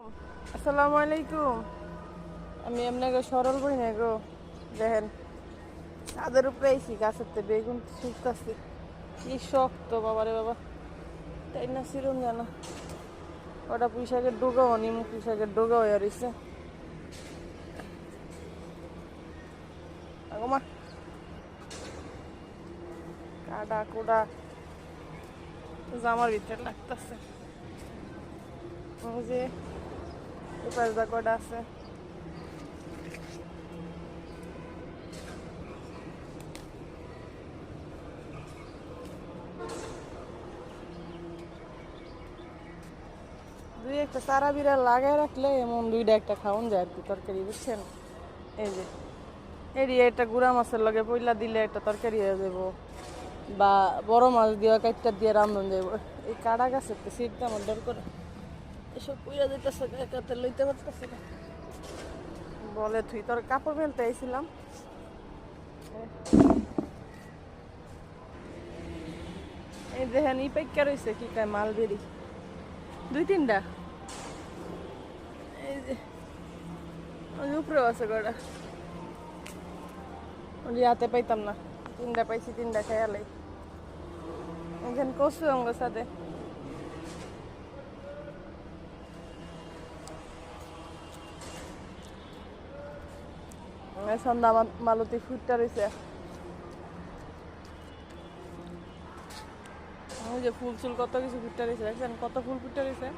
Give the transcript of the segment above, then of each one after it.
আসসালামু আলাইকুম। আমি আপনাকে সরল বই না দেখেন ছাদের উপরে আইসি গাছের তে, বেগুন শুকতাছি কি শক্ত, বাবারে বাবা। তাই না সিরুন জানা? ওটা পুঁইশাকের ডোগাও নিমু পুঁইশাকের ডোগা হয়ে রয়েছে আগমা কাডা কোডা জামার ভিতরে লাগতেছে। যে দা কটা আছে? দুই একটা সারা বিরা লাগাই রাখলে এমন দুইটা একটা খাওন যায় আর কি তরকারি, বুঝছেন? এই যে, এরি একটা গুড়া মাছের লগে পইলা দিলে একটা তরকারি হয়ে যাব বা বড় মাছ দিয়ে কাইটটা দিয়ে রান্ধন যাব এই কাটা গাছের তো সিটটা আমার দরকার। এসব পুইরা যেতেছে একাতে লইতে পারতেছে বলে তুই, তোর কাপড় মেলতে আইছিলাম। এই দেখেন, ই পাইকা রয়েছে কি কয়, মালবেরি। দুই তিনটা? এই যে উপরেও আছে কটা ওই হাতে পাইতাম না, তিনটা পাইছি, তিনটা খেয়ালাই এখানে কষু অঙ্গ সাথে সন্ধ্যা মালতী ফুটটা রয়েছে। ওই যে ফুল চুল কত কিছু ফুটটা রয়েছে দেখছেন? কত ফুল ফুটটা রয়েছে?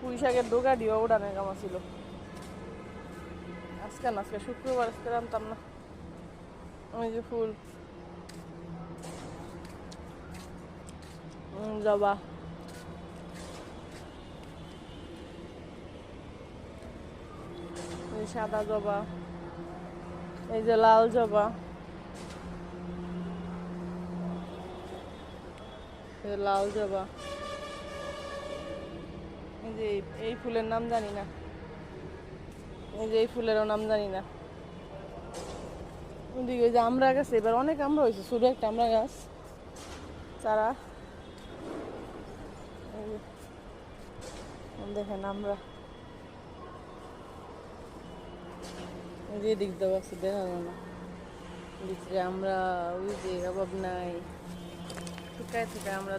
পুঁই শাকের ডোকা দিও উড়ানের কামা ছিল। আজকে না আজকে শুক্রবার আজকে রান্তাম না। ওই যে ফুল। উম, সাদা জবা, এই যে লাল জবা। লাল জবা। এই যে এই- ফুলের নাম জানি না। এই যে এই ফুলেরও নাম জানি না। ওদিকে ওই যে আমরা গাছ, এবার অনেক আমরা হয়েছে, শুধু একটা আমরা গাছ। চারা। দেখেন আমরা যে দিক দেওয়া আছে দেখা গেল না। ভিতরে আমরা ওই যে অভাব নাই। ঠিকায় ঠিকায় আমরা